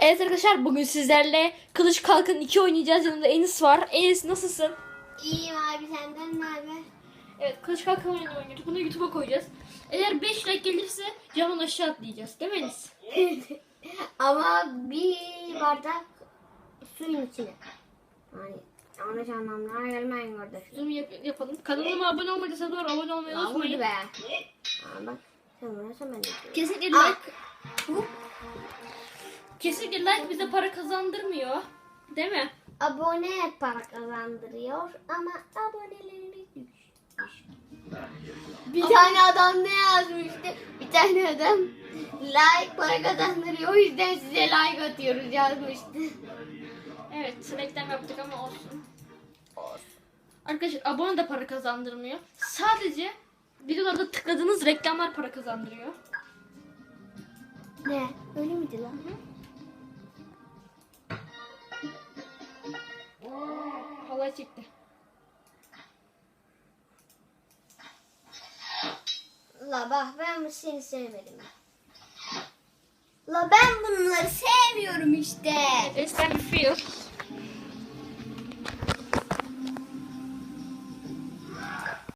Evet arkadaşlar bugün sizlerle Kılıç Kalkan 2 oynayacağız. Yanımda Enis var. Enis nasılsın? İyiyim abi senden ne haber? Evet Kılıç Kalkan oyunu oynuyoruz. Bunu YouTube'a koyacağız. Eğer 5 like gelirse camdan aşağı atlayacağız. Değil mi Enis? Ama bir bardak suyun içine. Yani yanlış anlamlar gelmeyin kardeşim. Zoom yap- yapalım. Kanalıma abone olmadıysanız doğru abone olmayı unutmayın. be. Aa, bak sen vuruyorsan ben de. Kesinlikle like Kesinlikle like bize para kazandırmıyor. Değil mi? Abone para kazandırıyor ama abonelerimiz düşmüş. Bir tane adam ne yazmıştı? Bir tane adam like para kazandırıyor o yüzden size like atıyoruz yazmıştı. Evet, reklam yaptık ama olsun. Arkadaşlar abone de para kazandırmıyor. Sadece videolarda tıkladığınız reklamlar para kazandırıyor. Ne? Öyle miydi lan? Halay çekti. La bak ben seni sevmedim.